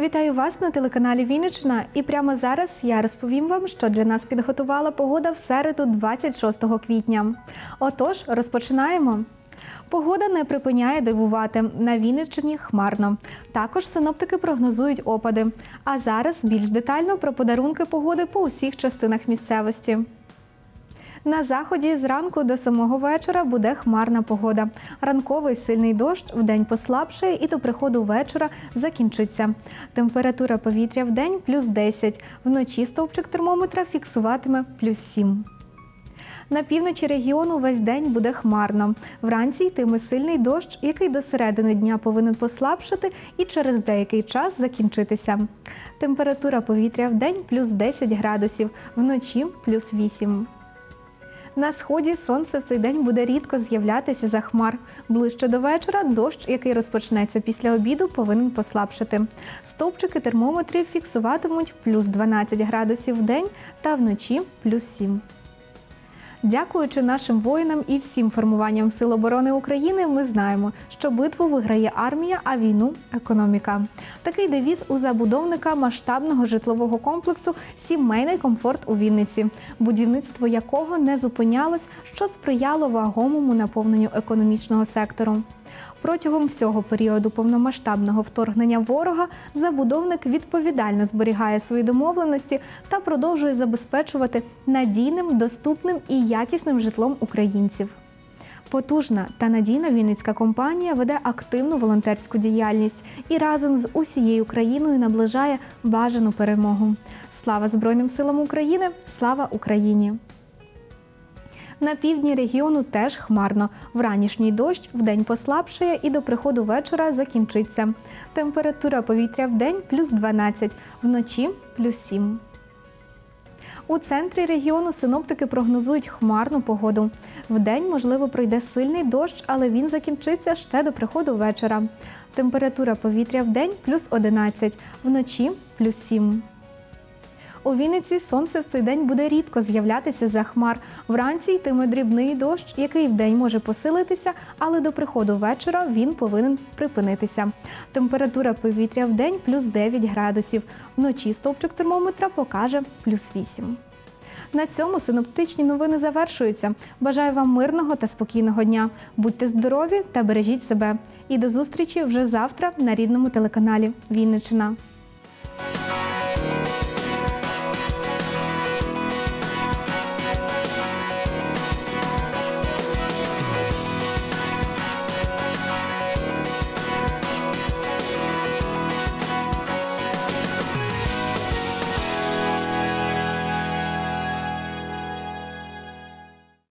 Вітаю вас на телеканалі Вінниччина. І прямо зараз я розповім вам, що для нас підготувала погода в середу 26 квітня. Отож, розпочинаємо. Погода не припиняє дивувати. На Вінниччині хмарно. Також синоптики прогнозують опади. А зараз більш детально про подарунки погоди по усіх частинах місцевості. На заході зранку до самого вечора буде хмарна погода. Ранковий сильний дощ вдень послабшає і до приходу вечора закінчиться. Температура повітря в день плюс 10, вночі стовпчик термометра фіксуватиме плюс 7. На півночі регіону весь день буде хмарно. Вранці йтиме сильний дощ, який до середини дня повинен послабшати і через деякий час закінчитися. Температура повітря в день плюс 10 градусів, вночі плюс 8. На сході сонце в цей день буде рідко з'являтися за хмар. Ближче до вечора дощ, який розпочнеться після обіду, повинен послабшити. Стовпчики термометрів фіксуватимуть плюс 12 градусів в день та вночі плюс 7. Дякуючи нашим воїнам і всім формуванням Сил оборони України, ми знаємо, що битву виграє армія, а війну економіка. Такий девіз у забудовника масштабного житлового комплексу Сімейний комфорт у Вінниці, будівництво якого не зупинялось, що сприяло вагомому наповненню економічного сектору. Протягом всього періоду повномасштабного вторгнення ворога забудовник відповідально зберігає свої домовленості та продовжує забезпечувати надійним, доступним і якісним житлом українців. Потужна та надійна вінницька компанія веде активну волонтерську діяльність і разом з усією країною наближає бажану перемогу. Слава Збройним силам України! Слава Україні! На півдні регіону теж хмарно. Вранішній дощ вдень послабшає і до приходу вечора закінчиться. Температура повітря вдень плюс 12, вночі плюс 7. У центрі регіону синоптики прогнозують хмарну погоду. Вдень, можливо, пройде сильний дощ, але він закінчиться ще до приходу вечора. Температура повітря вдень плюс 11, вночі плюс 7. У Вінниці сонце в цей день буде рідко з'являтися за хмар. Вранці йтиме дрібний дощ, який вдень може посилитися, але до приходу вечора він повинен припинитися. Температура повітря в день плюс 9 градусів. Вночі стовпчик термометра покаже плюс 8. На цьому синоптичні новини завершуються. Бажаю вам мирного та спокійного дня. Будьте здорові та бережіть себе. І до зустрічі вже завтра на рідному телеканалі Вінничина.